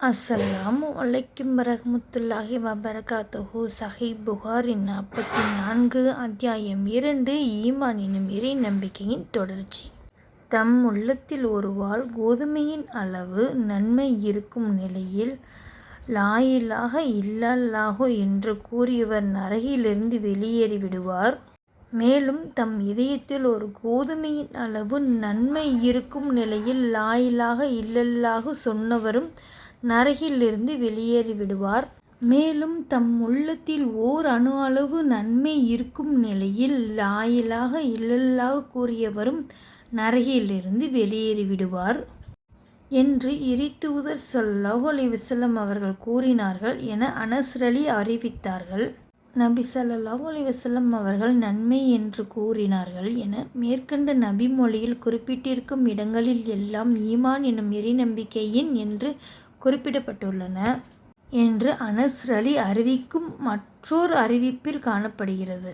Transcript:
அஸ்ஸலாமு அலைக்கும் வரஹ்மத்துல்லாஹி வபரகாத்துஹு. சஹிப் புகாரின் நாற்பத்தி நான்கு அத்தியாயம் இரண்டு ஈமான் எனும் இறை நம்பிக்கையின் தொடர்ச்சி. தம் உள்ளத்தில் ஒருவாள் கோதுமையின் அளவு நன்மை இருக்கும் நிலையில் லாயிலாக இல்லல்லாஹு என்று கூறியவர் நரகிலிருந்து வெளியேறி விடுவார் மேலும் தம் இதயத்தில் ஒரு கோதுமையின் அளவு நன்மை இருக்கும் நிலையில் லாயிலாக இல்லல்லாக சொன்னவரும் நரகிலிருந்து வெளியேறிவிடுவார். மேலும் தம் உள்ளத்தில் ஓர் அணு அளவு நன்மை இருக்கும் நிலையில் லாயிலாக இல்லல்லாக கூறியவரும் நரகிலிருந்து வெளியேறிவிடுவார் என்று இறைத்தூதர் ஸல்லல்லாஹு அலி வஸல்லம் அவர்கள் கூறினார்கள் என அனஸ்ரலி அறிவித்தார்கள். நபி சல்லாஹ் அலி வசல்லம் அவர்கள் நன்மை என்று கூறினார்கள் என மேற்கண்ட நபி மொழியில் குறிப்பிட்டிருக்கும் இடங்களில் எல்லாம் ஈமான் எனும் இறை நம்பிக்கையின் என்று குறிப்பிடப்பட்டுள்ளன என்று அனஸ்ரலி அறிவிக்கும் மற்றொரு அறிவிப்பில் காணப்படுகிறது.